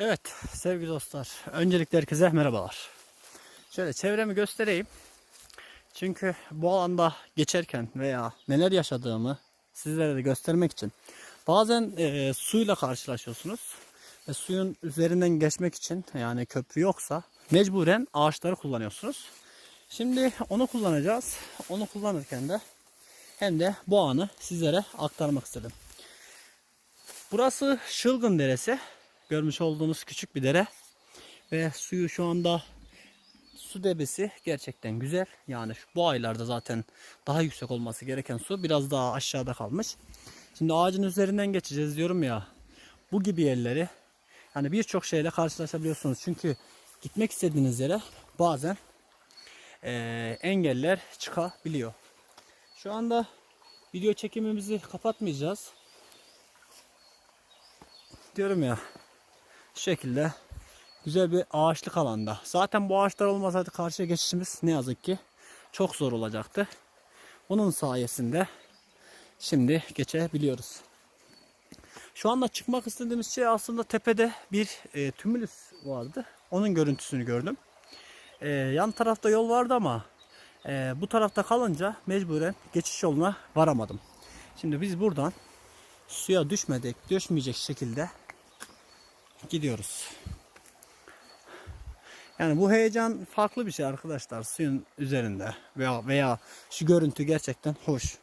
Evet sevgili dostlar. Öncelikle herkese merhabalar. Şöyle çevremi göstereyim. Çünkü bu alanda geçerken veya neler yaşadığımı sizlere de göstermek için bazen e, suyla karşılaşıyorsunuz. Ve suyun üzerinden geçmek için yani köprü yoksa mecburen ağaçları kullanıyorsunuz. Şimdi onu kullanacağız. Onu kullanırken de hem de bu anı sizlere aktarmak istedim. Burası Şılgın Deresi. Görmüş olduğunuz küçük bir dere. Ve suyu şu anda su debisi gerçekten güzel. Yani bu aylarda zaten daha yüksek olması gereken su biraz daha aşağıda kalmış. Şimdi ağacın üzerinden geçeceğiz diyorum ya. Bu gibi yerleri yani birçok şeyle karşılaşabiliyorsunuz. Çünkü gitmek istediğiniz yere bazen eee, engeller çıkabiliyor. Şu anda video çekimimizi kapatmayacağız. Diyorum ya şu şekilde güzel bir ağaçlık alanda. Zaten bu ağaçlar olmasaydı karşıya geçişimiz ne yazık ki çok zor olacaktı. Bunun sayesinde şimdi geçebiliyoruz. Şu anda çıkmak istediğimiz şey aslında tepede bir e, tümülüs vardı. Onun görüntüsünü gördüm. E, yan tarafta yol vardı ama e, bu tarafta kalınca mecburen geçiş yoluna varamadım. Şimdi biz buradan suya düşmedik, düşmeyecek şekilde gidiyoruz. Yani bu heyecan farklı bir şey arkadaşlar suyun üzerinde veya veya şu görüntü gerçekten hoş.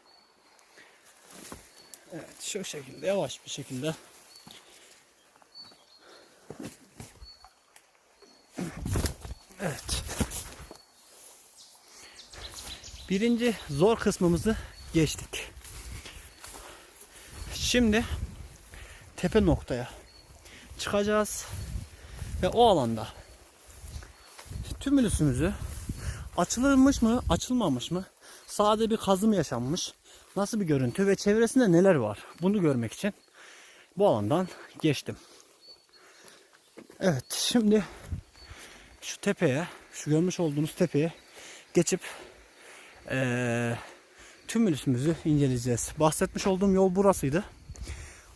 Evet şu şekilde yavaş bir şekilde Evet. Birinci zor kısmımızı geçtik. Şimdi tepe noktaya çıkacağız ve o alanda tümülüsümüzü açılmış mı açılmamış mı sade bir kazım yaşanmış nasıl bir görüntü ve çevresinde neler var bunu görmek için bu alandan geçtim. Evet şimdi şu tepeye şu görmüş olduğunuz tepeye geçip eee tümülüsümüzü inceleyeceğiz. Bahsetmiş olduğum yol burasıydı.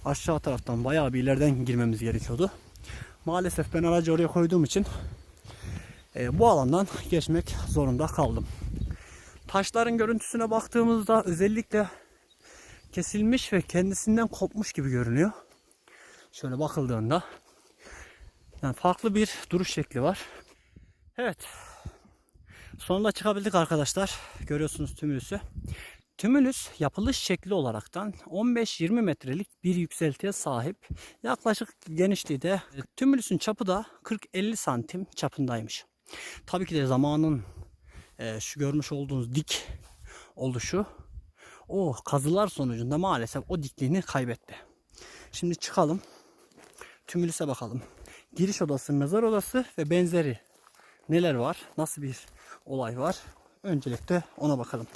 Aşağı taraftan bayağı bir ileriden girmemiz gerekiyordu. Maalesef ben aracı oraya koyduğum için e, bu alandan geçmek zorunda kaldım. Taşların görüntüsüne baktığımızda özellikle kesilmiş ve kendisinden kopmuş gibi görünüyor. Şöyle bakıldığında yani farklı bir duruş şekli var. Evet. Sonunda çıkabildik arkadaşlar. Görüyorsunuz tümülüsü. Tümülüs yapılış şekli olaraktan 15-20 metrelik bir yükseltiye sahip. Yaklaşık genişliği de e, tümülüsün çapı da 40-50 santim çapındaymış. Tabii ki de zamanın e, şu görmüş olduğunuz dik oluşu o kazılar sonucunda maalesef o dikliğini kaybetti. Şimdi çıkalım. Tümülüse bakalım. Giriş odası, mezar odası ve benzeri neler var? Nasıl bir olay var? Öncelikle ona bakalım.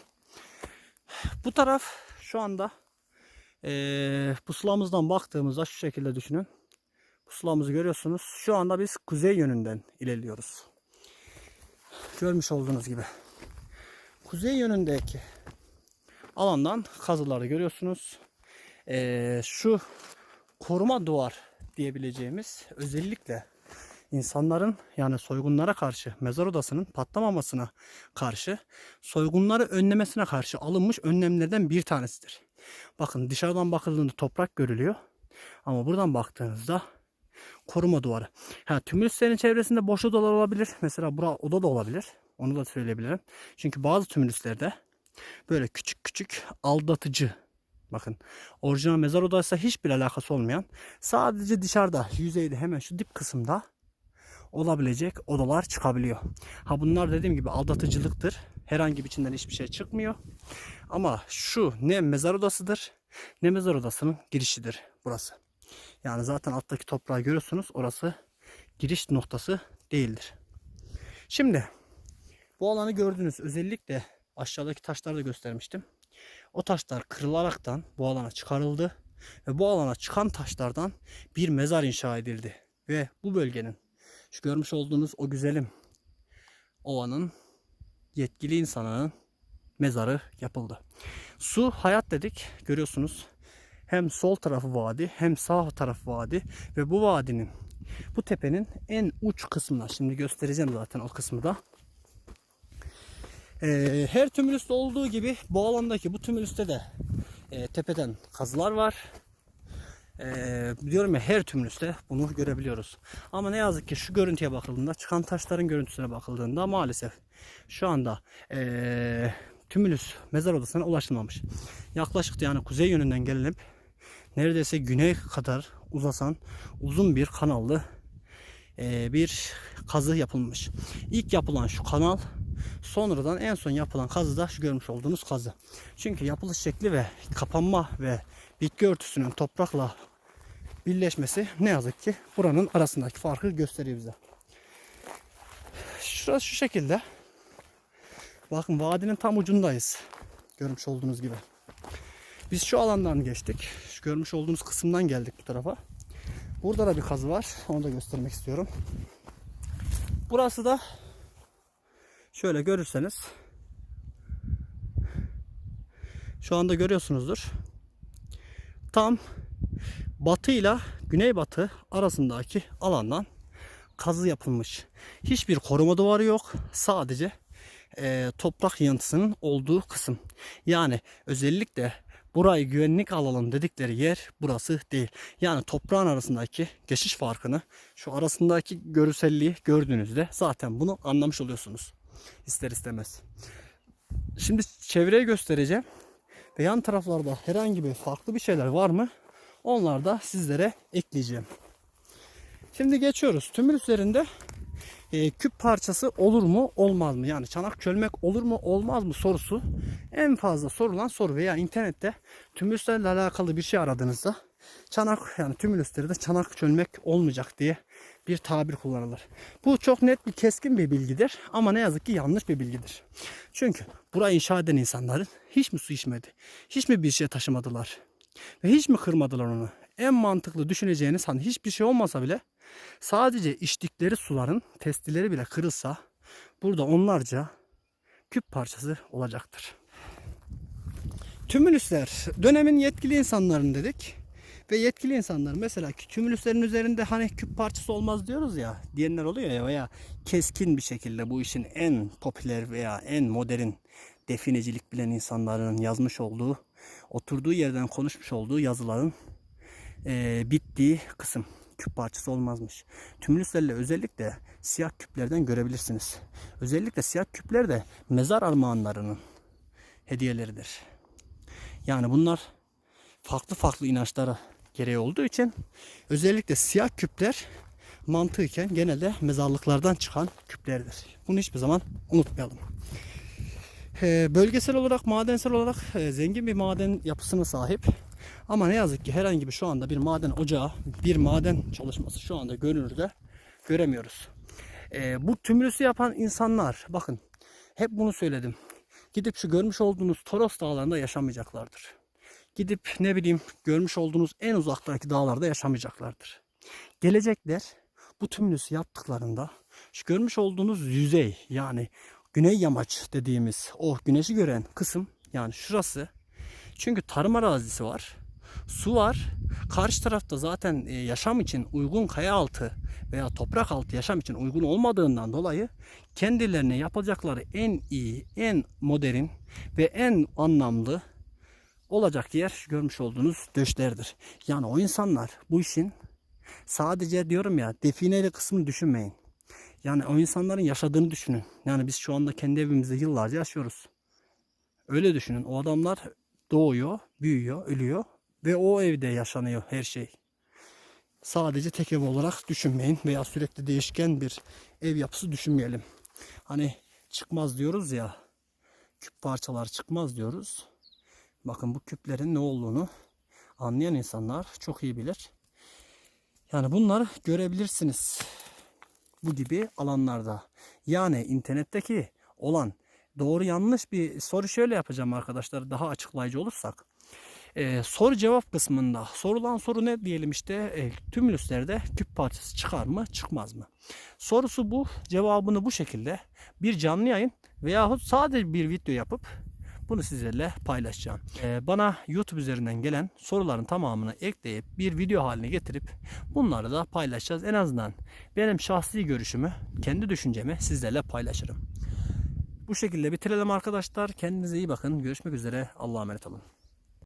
Bu taraf şu anda eee pusulamızdan baktığımızda şu şekilde düşünün. Pusulamızı görüyorsunuz. Şu anda biz kuzey yönünden ilerliyoruz. Görmüş olduğunuz gibi. Kuzey yönündeki alandan kazıları görüyorsunuz. Eee, şu koruma duvar diyebileceğimiz özellikle insanların yani soygunlara karşı mezar odasının patlamamasına karşı soygunları önlemesine karşı alınmış önlemlerden bir tanesidir. Bakın dışarıdan bakıldığında toprak görülüyor. Ama buradan baktığınızda koruma duvarı. Ha, tümülüslerin çevresinde boş odalar olabilir. Mesela bura oda da olabilir. Onu da söyleyebilirim. Çünkü bazı tümülüslerde böyle küçük küçük aldatıcı Bakın orijinal mezar odasıyla hiçbir alakası olmayan sadece dışarıda yüzeyde hemen şu dip kısımda olabilecek odalar çıkabiliyor. Ha bunlar dediğim gibi aldatıcılıktır. Herhangi bir içinden hiçbir şey çıkmıyor. Ama şu ne mezar odasıdır ne mezar odasının girişidir burası. Yani zaten alttaki toprağı görüyorsunuz. Orası giriş noktası değildir. Şimdi bu alanı gördünüz. Özellikle aşağıdaki taşları da göstermiştim. O taşlar kırılaraktan bu alana çıkarıldı ve bu alana çıkan taşlardan bir mezar inşa edildi. Ve bu bölgenin şu görmüş olduğunuz o güzelim ovanın yetkili insanının mezarı yapıldı. Su hayat dedik görüyorsunuz. Hem sol tarafı vadi hem sağ tarafı vadi ve bu vadinin bu tepenin en uç kısmına şimdi göstereceğim zaten o kısmı da. Ee, her tümülüste olduğu gibi bu alandaki bu tümülüste de e, tepeden kazılar var. Ee, diyorum ya her tümülüste bunu görebiliyoruz. Ama ne yazık ki şu görüntüye bakıldığında çıkan taşların görüntüsüne bakıldığında maalesef şu anda ee, tümülüs mezar odasına ulaşılmamış. Yaklaşık yani kuzey yönünden gelinip neredeyse güney kadar uzasan uzun bir kanallı ee, bir kazı yapılmış. İlk yapılan şu kanal sonradan en son yapılan kazı da şu görmüş olduğunuz kazı. Çünkü yapılış şekli ve kapanma ve bitki örtüsünün toprakla birleşmesi ne yazık ki buranın arasındaki farkı gösteriyor bize. Şurası şu şekilde. Bakın vadinin tam ucundayız. Görmüş olduğunuz gibi. Biz şu alandan geçtik. Şu görmüş olduğunuz kısımdan geldik bu tarafa. Burada da bir kazı var. Onu da göstermek istiyorum. Burası da şöyle görürseniz şu anda görüyorsunuzdur. Tam batıyla güneybatı arasındaki alandan kazı yapılmış. Hiçbir koruma duvarı yok. Sadece e, toprak yığıntısının olduğu kısım. Yani özellikle burayı güvenlik alalım dedikleri yer burası değil. Yani toprağın arasındaki geçiş farkını şu arasındaki görselliği gördüğünüzde zaten bunu anlamış oluyorsunuz. İster istemez. Şimdi çevreyi göstereceğim. Ve yan taraflarda herhangi bir farklı bir şeyler var mı? Onlar da sizlere ekleyeceğim. Şimdi geçiyoruz. Tümül üzerinde e, küp parçası olur mu olmaz mı? Yani çanak çölmek olur mu olmaz mı sorusu en fazla sorulan soru veya internette tümülüslerle alakalı bir şey aradığınızda çanak yani tümülüslerde çanak çölmek olmayacak diye bir tabir kullanılır. Bu çok net bir keskin bir bilgidir ama ne yazık ki yanlış bir bilgidir. Çünkü burayı inşa eden insanların hiç mi su içmedi? Hiç mi bir şey taşımadılar? Ve hiç mi kırmadılar onu? En mantıklı düşüneceğiniz hani hiçbir şey olmasa bile sadece içtikleri suların testileri bile kırılsa burada onlarca küp parçası olacaktır. Tümülüsler dönemin yetkili insanların dedik. Ve yetkili insanlar mesela tümülüslerin üzerinde hani küp parçası olmaz diyoruz ya diyenler oluyor ya veya keskin bir şekilde bu işin en popüler veya en modern definecilik bilen insanların yazmış olduğu oturduğu yerden konuşmuş olduğu yazıların e, bittiği kısım küp parçası olmazmış. Tümülüslerle özellikle siyah küplerden görebilirsiniz. Özellikle siyah küpler de mezar armağanlarının hediyeleridir. Yani bunlar farklı farklı inançlara gereği olduğu için özellikle siyah küpler mantıken genelde mezarlıklardan çıkan küplerdir. Bunu hiçbir zaman unutmayalım. Ee, bölgesel olarak, madensel olarak e, zengin bir maden yapısına sahip. Ama ne yazık ki herhangi bir şu anda bir maden ocağı, bir maden çalışması şu anda görünürde göremiyoruz. Ee, bu tümülüsü yapan insanlar, bakın hep bunu söyledim. Gidip şu görmüş olduğunuz Toros dağlarında yaşamayacaklardır gidip ne bileyim görmüş olduğunuz en uzaktaki dağlarda yaşamayacaklardır. Gelecekler bu tümünüsü yaptıklarında şu görmüş olduğunuz yüzey yani güney yamaç dediğimiz o güneşi gören kısım yani şurası çünkü tarım arazisi var. Su var. Karşı tarafta zaten e, yaşam için uygun kaya altı veya toprak altı yaşam için uygun olmadığından dolayı kendilerine yapacakları en iyi, en modern ve en anlamlı olacak yer görmüş olduğunuz döşlerdir. Yani o insanlar bu işin sadece diyorum ya defineyle kısmını düşünmeyin. Yani o insanların yaşadığını düşünün. Yani biz şu anda kendi evimizde yıllarca yaşıyoruz. Öyle düşünün. O adamlar doğuyor, büyüyor, ölüyor ve o evde yaşanıyor her şey. Sadece tek ev olarak düşünmeyin veya sürekli değişken bir ev yapısı düşünmeyelim. Hani çıkmaz diyoruz ya. Küp parçalar çıkmaz diyoruz. Bakın bu küplerin ne olduğunu anlayan insanlar çok iyi bilir. Yani bunları görebilirsiniz. Bu gibi alanlarda. Yani internetteki olan doğru yanlış bir soru şöyle yapacağım arkadaşlar daha açıklayıcı olursak. Ee, soru cevap kısmında sorulan soru ne diyelim işte e, tümülüslerde küp parçası çıkar mı çıkmaz mı? Sorusu bu cevabını bu şekilde bir canlı yayın veyahut sadece bir video yapıp bunu sizlerle paylaşacağım. Ee, bana YouTube üzerinden gelen soruların tamamını ekleyip bir video haline getirip bunları da paylaşacağız. En azından benim şahsi görüşümü, kendi düşüncemi sizlerle paylaşırım. Bu şekilde bitirelim arkadaşlar. Kendinize iyi bakın. Görüşmek üzere. Allah'a emanet olun.